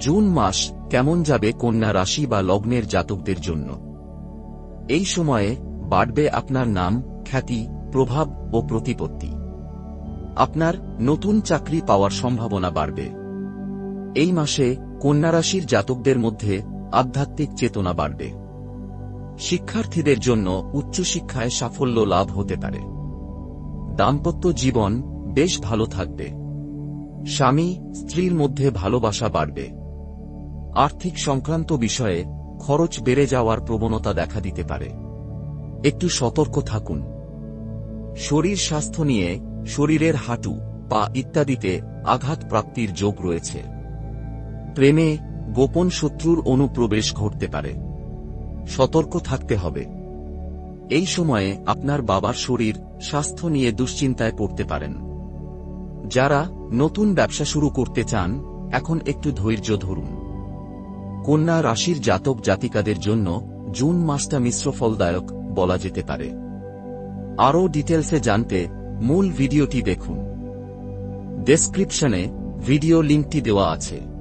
June মাস কেমন যাবে কন্যা রাশি বা লগ্নের জাতকদের জন্য? এই সময়ে বাড়বে আপনার নাম, খ্যাতি, প্রভাব ও প্রতিপত্তি। আপনার নতুন চাকরি পাওয়ার সম্ভাবনা বাড়বে। এই মাসে কন্যা রাশির জাতকদের মধ্যে আধ্যাত্মিক চেতনা বাড়বে। শিক্ষার্থীদের জন্য উচ্চশিক্ষায় সাফল্য লাভ হতে পারে। দাম্পত্য জীবন বেশ ভালো থাকবে। স্বামী, স্ত্রীর মধ্যে ভালোবাসা বাড়বে। আর্থিক সংক্রান্ত বিষয়ে খরচ বেড়ে যাওয়ার প্রবণতা দেখা দিতে পারে। একটু সতর্ক থাকুন। শরীর স্বাস্থ্য নিয়ে, শরীরের হাঁটু, পা ইত্যাদিতে আঘাত প্রাপ্তির যোগ রয়েছে। প্রেমে গোপন শত্রুর অনুপ্রবেশ ঘটতে পারে। সতর্ক থাকতে হবে। এই সময়ে আপনার বাবার শরীর স্বাস্থ্য নিয়ে দুশ্চিন্তায় পড়তে পারেন। যারা নতুন ব্যবসা শুরু করতে চান, এখন একটু ধৈর্য ধরুন। কন্যা রাশির জাতক জাতিকাদের জন্য জুন মাসটা মিশ্র ফলদায়ক বলা যেতে পারে। আরও ডিটেলসে জানতে মূল ভিডিওটি দেখুন। ডেসক্রিপশনে ভিডিও লিঙ্কটি দেওয়া আছে।